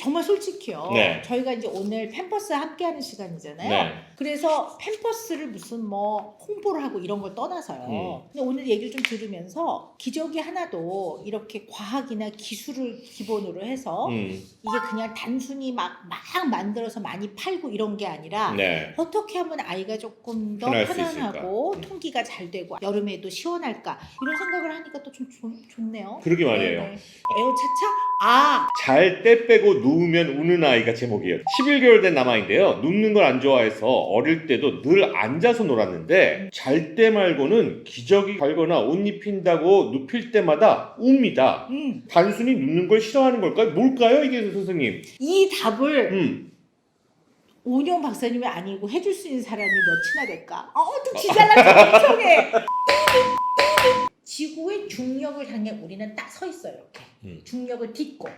정말 솔직히요. 네. 저희가 이제 오늘 팸퍼스 함께하는 시간이잖아요. 네. 그래서 팸퍼스를 무슨 뭐 홍보를 하고 이런 걸 떠나서요. 음. 근데 오늘 얘기를 좀 들으면서 기저귀 하나도 이렇게 과학이나 기술을 기본으로 해서 음. 이게 그냥 단순히 막, 막 만들어서 많이 팔고 이런 게 아니라 네. 어떻게 하면 아이가 조금 더 편할 수 편안하고 있을까? 음. 통기가 잘 되고 여름에도 시원할까 이런 생각을 하니까 또 좀 좋네요. 그러게 말이에요. 네네. 에어차차 아 잘 때 빼고 누 우면 우는 아이가 제목이에요. 11개월 된 남아인데요. 눕는 걸 안 좋아해서 어릴 때도 늘 앉아서 놀았는데 잘 때 말고는 기저귀 갈거나 옷 입힌다고 눕힐 때마다 웁니다. 음, 단순히 눕는 걸 싫어하는 걸까요? 뭘까요, 이게 선생님? 이 답을 음. 오은영 박사님이 아니고 해줄 수 있는 사람이 몇이나 될까? 어, 또 지잘난 척해. 지구의 중력을 향해 우리는 딱 서 있어요. 이렇게 음. 중력을 딛고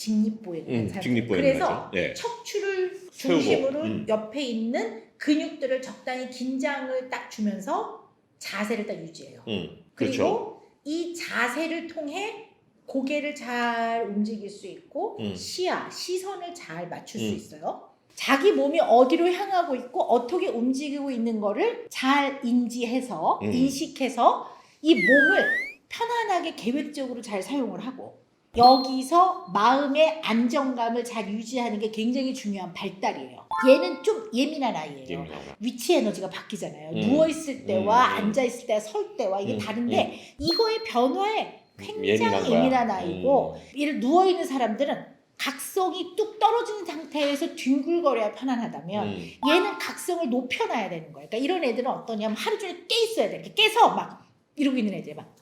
직립보행을 음. 직립보행을 그래서. 네. 척추를 중심으로 음. 옆에 있는 근육들을 적당히 긴장을 딱 주면서 자세를 딱 유지해요. 음. 그리고 그렇죠. 이 자세를 통해 고개를 잘 움직일 수 있고 음. 시야, 시선을 잘 맞출 수 음. 있어요. 자기 몸이 어디로 향하고 있고 어떻게 움직이고 있는 거를 잘 인지해서 음. 인식해서 이 몸을 편안하게 계획적으로 잘 사용을 하고 여기서 마음의 안정감을 잘 유지하는 게 굉장히 중요한 발달이에요. 얘는 좀 예민한 아이예요. 예민하고. 위치 에너지가 바뀌잖아요. 음. 누워 있을 때와 음. 앉아 있을 때와 설 때와 이게 음. 다른데 이거의 변화에 굉장히 예민한 거야. 예민한 아이고 음. 이를 누워 있는 사람들은 각성이 뚝 떨어진 상태에서 뒹굴거려야 편안하다면 음. 얘는 각성을 높여놔야 되는 거예요. 그러니까 이런 애들은 어떠냐면 하루 종일 깨 있어야 돼. 이렇게 깨서 막 이러고 있는 애들 막.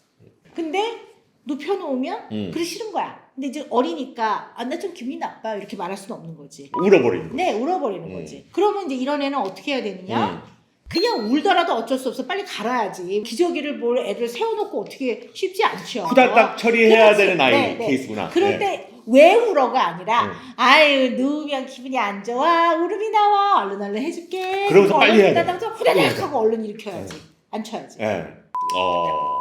근데 눕혀놓으면 음. 그게 싫은 거야. 근데 이제 어리니까 아, 나 좀 기분이 나빠 이렇게 말할 수는 없는 거지. 울어버리는 거. 네, 울어버리는 음. 거지. 그러면 이제 이런 애는 어떻게 해야 되느냐? 음. 그냥 울더라도 어쩔 수 없어. 빨리 갈아야지. 기저귀를 뭘 애를 세워놓고 어떻게 쉽지 않죠. 후다닥 처리해야 그렇지. 되는 아이 네, 네. 케이스구나. 그럴 네. 때왜 울어가 아니라 음. 아유 누우면 기분이 안 좋아 울음이 나와 얼른 얼른 해줄게 그러면서 빨리 해야 돼. 후다닥 후다닥 하고 얼른 일으켜야지 안 쳐야지 예. 어.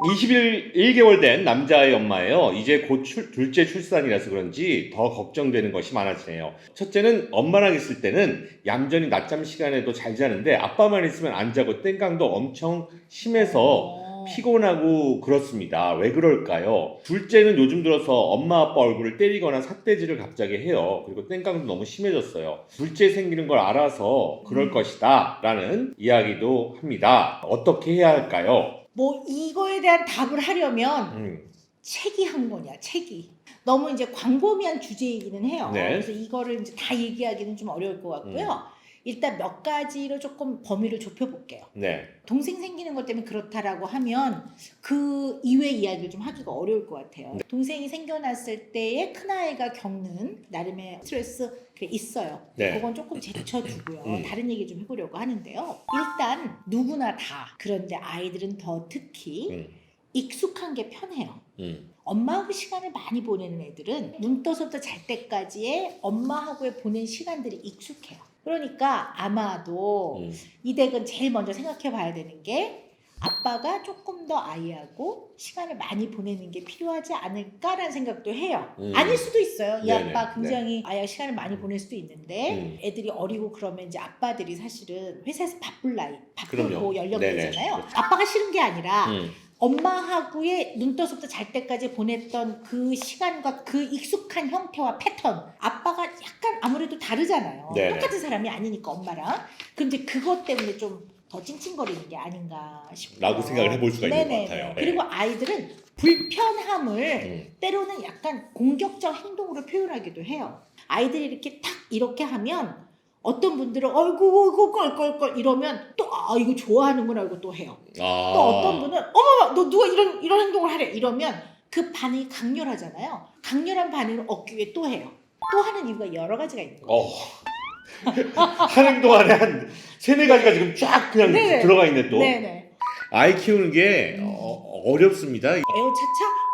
21개월 된 남자의 엄마예요. 이제 곧 출- 둘째 출산이라서 그런지 더 걱정되는 것이 많아지네요. 첫째는 엄마랑 있을 때는 얌전히 낮잠 시간에도 잘 자는데 아빠만 있으면 안 자고 땡깡도 엄청 심해서 어. 피곤하고 그렇습니다. 왜 그럴까요? 둘째는 요즘 들어서 엄마 아빠 얼굴을 때리거나 삿대질을 갑자기 해요. 그리고 땡깡도 너무 심해졌어요. 둘째 생기는 걸 알아서 그럴 음. 것이다. 라는 이야기도 합니다. 어떻게 해야 할까요? 뭐 이거에 대한 답을 하려면 음, 책이 한 권이야 책이. 너무 이제 광범위한 주제이기는 해요. 네. 그래서 이거를 이제 다 얘기하기는 좀 어려울 것 같고요 일단 몇 가지로 조금 범위를 좁혀볼게요 네. 동생 생기는 것 때문에 그렇다라고 하면 그 이외 이야기를 좀 하기가 어려울 것 같아요. 동생이 생겨났을 때에 큰아이가 겪는 나름의 스트레스 그 있어요. 네. 그건 조금 제쳐두고요. 음. 다른 얘기 좀 해보려고 하는데요. 일단 누구나 다 그런데 아이들은 더 특히 음, 익숙한 게 편해요. 음, 엄마하고 시간을 많이 보내는 애들은 눈 떠서부터 잘 때까지의 엄마하고의 보낸 시간들이 익숙해요. 그러니까 아마도 음. 이 덱은 제일 먼저 생각해 봐야 되는 게 아빠가 조금 더 아이하고 시간을 많이 보내는 게 필요하지 않을까라는 생각도 해요. 음. 아닐 수도 있어요. 이 네네, 아빠 굉장히 아이와 시간을 많이 보낼 수도 있는데 음. 애들이 어리고 그러면 이제 아빠들이 사실은 회사에서 바쁠 나이, 바쁘고 그럼요. 연령대잖아요. 네네. 아빠가 싫은 게 아니라 음, 엄마하고의 눈 떠서부터 잘 때까지 보냈던 그 시간과 그 익숙한 형태와 패턴 아빠가 약간 아무래도 다르잖아요 네네. 똑같은 사람이 아니니까 엄마랑 근데 그것 때문에 좀 더 찡찡거리는 게 아닌가 싶어요 라고 생각을 해볼 수가 있는 것. 같아요. 네. 그리고 아이들은 불편함을 음, 때로는 약간 공격적 행동으로 표현하기도 해요 아이들이 이렇게 탁 이렇게 하면 어떤 분들은 어이구 어이구 껄껄껄 이러면 또 아 이거 좋아하는구나 이거 또 해요 아. 또 어떤 분은 어머 너 누가 이런 이런 행동을 하래 이러면 그 반응이 강렬하잖아요. 강렬한 반응을 얻기 위해 또 해요. 또 하는 이유가 여러 가지가 있는 거예요. 어. 하는 동안에 한 세네 가지가 지금 쫙 그냥 네네. 들어가 있네 또. 네네. 아이 키우는 게 음. 어, 어렵습니다. 에어차차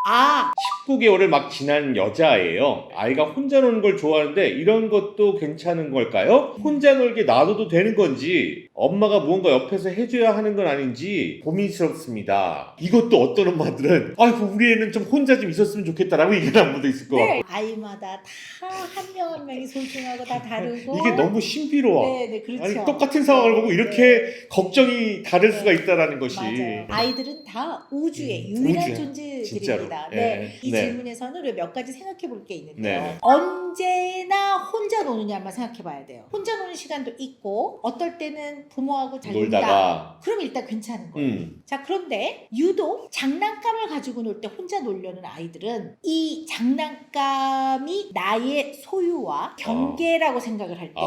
아 19개월을 막 지난 여자예요. 아이가 혼자 노는 걸 좋아하는데 이런 것도 괜찮은 걸까요? 혼자 놀게 놔둬도 되는 건지 엄마가 무언가 옆에서 해줘야 하는 건 아닌지 고민스럽습니다. 이것도 어떤 엄마들은 아이고 우리 애는 좀 혼자 좀 있었으면 좋겠다라고 얘기하는 분도 있을 것 같고 네. 아이마다 다 한 명 한 명이 소중하고 다 다르고 이게 너무 신비로워. 네, 네, 그렇죠. 아니 똑같은 상황을 보고 이렇게 걱정이 다를 네. 수가 있다라는 것이 맞아요. 아이들은 다 우주의 음, 유일한 우주에. 존재들입니다. 네. 네. 이 네. 질문에서는 우리가 몇 가지 생각해 볼 게 있는데요. 네. 언제나 혼자 노느냐만 생각해 봐야 돼요. 혼자 노는 시간도 있고 어떨 때는 부모하고 잘. 놀다가 그럼 일단 괜찮은 거예요. 음. 자, 그런데 유독 장난감을 가지고 놀 때 혼자 놀려는 아이들은 이 장난감이 나의 소유와 경계라고 생각을 할 때.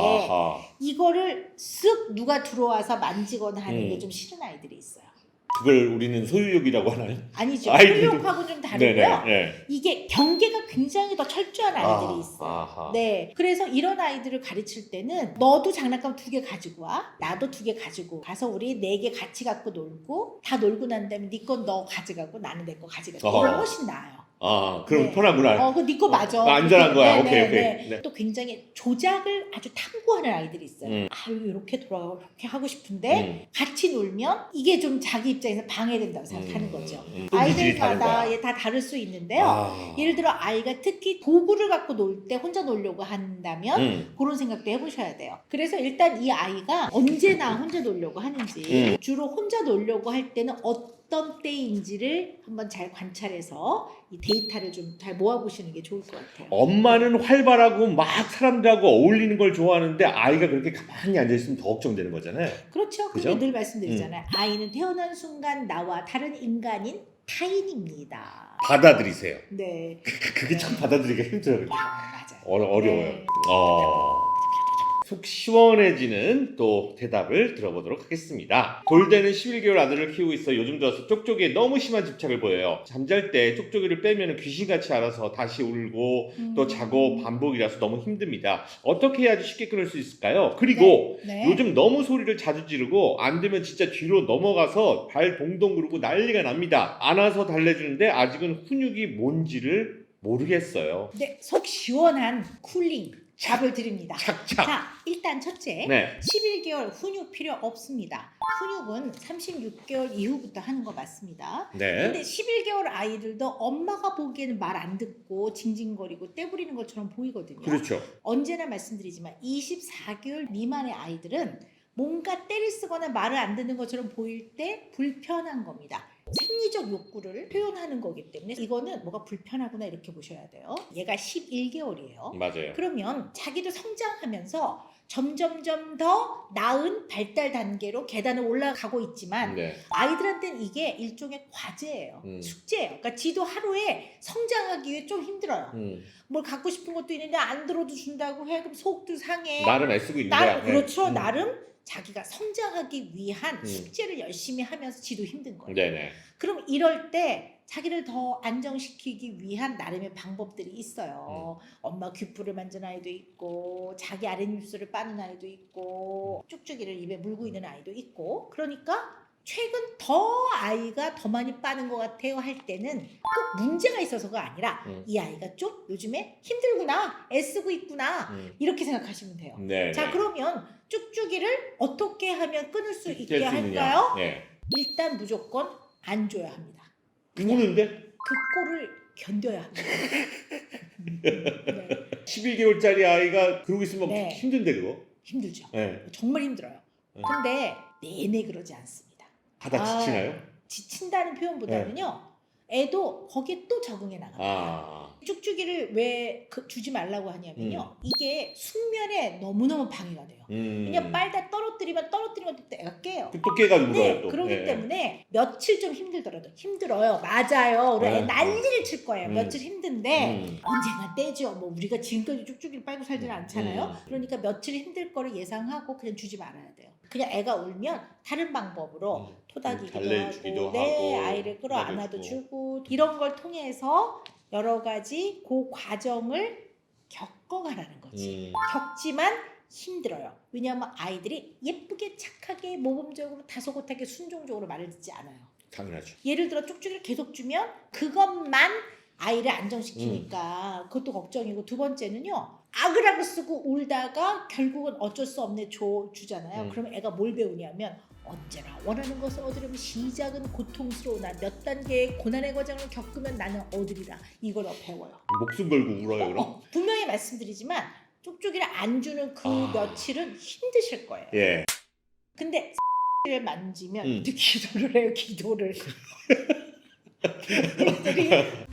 이거를 쓱 누가 들어와서 만지거나 하는 음. 게좀 싫은 아이들이 있어요. 그걸 우리는 소유욕이라고 하나요? 아니죠. 아이들도- 소유욕하고는 좀 다르고요. 네. 이게 경계가 굉장히 더 철저한 아이들이 아, 있어요. 아하. 네. 그래서 이런 아이들을 가르칠 때는 너도 장난감 두 개 가지고 와. 나도 두 개 가지고 가서 우리 네 개 같이 갖고 놀고 다 놀고 난 다음에 네 건 너 가져가고 나는 내 거 가져가고. 이건 훨씬 나아요. 아, 그럼 네. 편하구나. 어, 그네 거 맞아. 아, 안전한 거야. 네, 오케이, 네, 오케이. 네. 네. 또 굉장히 조작을 아주 탐구하는 아이들이 있어요. 음. 아, 이렇게 돌아가고 이렇게 하고 싶은데 음. 같이 놀면 이게 좀 자기 입장에서 방해된다고 생각하는 음, 거죠. 음, 또 기질이 다른 아이들마다. 예, 다 다를 수 있는데요. 아. 예를 들어 아이가 특히 도구를 갖고 놀 때 혼자 놀려고 한다면 음. 그런 생각도 해보셔야 돼요. 그래서 일단 이 아이가 언제나 혼자 놀려고 하는지 음. 주로 혼자 놀려고 할 때는 어떤 때인지를 한번 잘 관찰해서 이 데이터를 좀 잘 모아보시는 게 좋을 것 같아요. 엄마는 활발하고 막 사람들하고 어울리는 걸 좋아하는데 아이가 그렇게 가만히 앉아 있으면 더 걱정되는 거잖아요. 그렇죠. 그죠? 늘 말씀드리잖아요. 아이는 태어난 순간 나와 다른 인간인 타인입니다. 받아들이세요. 네. 그게 참 받아들이기가 힘들어요. 아, 맞아요. 어려, 어려워요. 네. 어. 속 시원해지는 또 대답을 들어보도록 하겠습니다. 돌대는 11개월 아들을 키우고 있어 요즘 들어서 쪽쪽이에 너무 심한 집착을 보여요. 잠잘 때 쪽쪽이를 빼면 귀신같이 알아서 다시 울고 또 음. 자고 반복이라서 너무 힘듭니다. 어떻게 해야지 쉽게 끊을 수 있을까요? 그리고 네. 요즘 너무 소리를 자주 지르고 안 되면 진짜 뒤로 넘어가서 발 동동 구르고 난리가 납니다. 안아서 달래주는데 아직은 훈육이 뭔지를 모르겠어요. 네, 속 시원한 쿨링 답을 드립니다. 착착. 자, 일단 첫째, 네. 11개월 훈육 필요 없습니다. 훈육은 36개월 이후부터 하는 거 맞습니다. 네. 근데 11개월 아이들도 엄마가 보기에는 말 안 듣고 징징거리고 떼부리는 것처럼 보이거든요. 그렇죠. 언제나 말씀드리지만 24개월 미만의 아이들은 뭔가 때를 쓰거나 말을 안 듣는 것처럼 보일 때 불편한 겁니다. 생리적 욕구를 표현하는 거기 때문에 이거는 뭐가 불편하구나 이렇게 보셔야 돼요. 얘가 11개월이에요. 맞아요. 그러면 자기도 성장하면서 점점점 더 나은 발달 단계로 계단을 올라가고 있지만 네. 아이들한테는 이게 일종의 과제예요. 음. 숙제예요. 그러니까 지도 하루에 성장하기 위해 좀 힘들어요. 음. 뭘 갖고 싶은 것도 있는데 안 들어도 준다고 해. 그럼 속도 상해. 나름 애쓰고 있는 나- 거야. 네. 그렇죠. 음. 나름 자기가 성장하기 위한 음. 숙제를 열심히 하면서 지도 힘든 거예요. 네네. 그럼 이럴 때 자기를 더 안정시키기 위한 나름의 방법들이 있어요. 음. 엄마 귓불을 만진 아이도 있고, 자기 아랫입술을 빠는 아이도 있고, 쭉쭉이를 입에 물고 있는 아이도 있고, 그러니까 최근 더 아이가 더 많이 빠는 것 같아요 할 때는 꼭 문제가 있어서가 아니라 음. 이 아이가 좀 요즘에 힘들구나, 애쓰고 있구나, 음. 이렇게 생각하시면 돼요. 네. 자, 그러면 쭉쭉이를 어떻게 하면 끊을 수 있게 수 있느냐. 할까요? 네. 일단 무조건 안 줘야 합니다. 우는데 그 꼴을 견뎌야 합니다. 네, 11개월짜리 아이가 그러고 있으면 네. 힘든데 그거. 힘들죠. 네. 정말 힘들어요. 네. 근데 내내 그러지 않습니다. 하다 아. 지치나요? 지친다는 표현보다는요. 애도 거기에 또 적응해 나갑니다. 아. 쭉쭉이를 왜 그- 주지 말라고 하냐면요. 이게 숙면에 너무너무 방해가 돼요. 음. 그냥 빨다 떨어뜨리면 떨어뜨리면 또 애가 깨요. 또 깨가 울어요 네, 또. 그러기 네. 때문에 며칠 좀 힘들더라도 힘들어요. 맞아요. 우리 애 네. 난리를 칠 거예요. 음. 며칠 힘든데 음. 언젠가 떼죠. 뭐 우리가 지금까지 쭉쭉이를 빨고 살지는 않잖아요. 음. 그러니까 며칠 힘들 거를 예상하고 그냥 주지 말아야 돼요. 그냥 애가 울면 다른 방법으로 음. 토닥이기도 달래주기도 하고, 네, 아이를 끌어안아도. 주고 이런 걸 통해서 여러 가지 그 과정을 겪어가라는 거지. 음. 겪지만 힘들어요. 왜냐하면 아이들이 예쁘게 착하게 모범적으로 다소곳하게 순종적으로 말을 듣지 않아요. 당연하죠. 예를 들어 쭉쭉이를 계속 주면 그것만 아이를 안정시키니까 그것도 걱정이고 두 번째는요 아그라그 쓰고 울다가 결국은 어쩔 수 없네 줘 주잖아요. 음. 그러면 애가 뭘 배우냐면 언제나 원하는 것을 얻으려면 시작은 고통스러우나 몇 단계의 고난의 과정을 겪으면 나는 얻으리라 이걸 배워요. 목숨 걸고 울어요 그럼? 어, 분명히 말씀드리지만 쪽쪽이를 안 주는 그 아. 며칠은 힘드실 거예요. 예. 근데 를 만지면 음. 또 기도를 해요 기도를.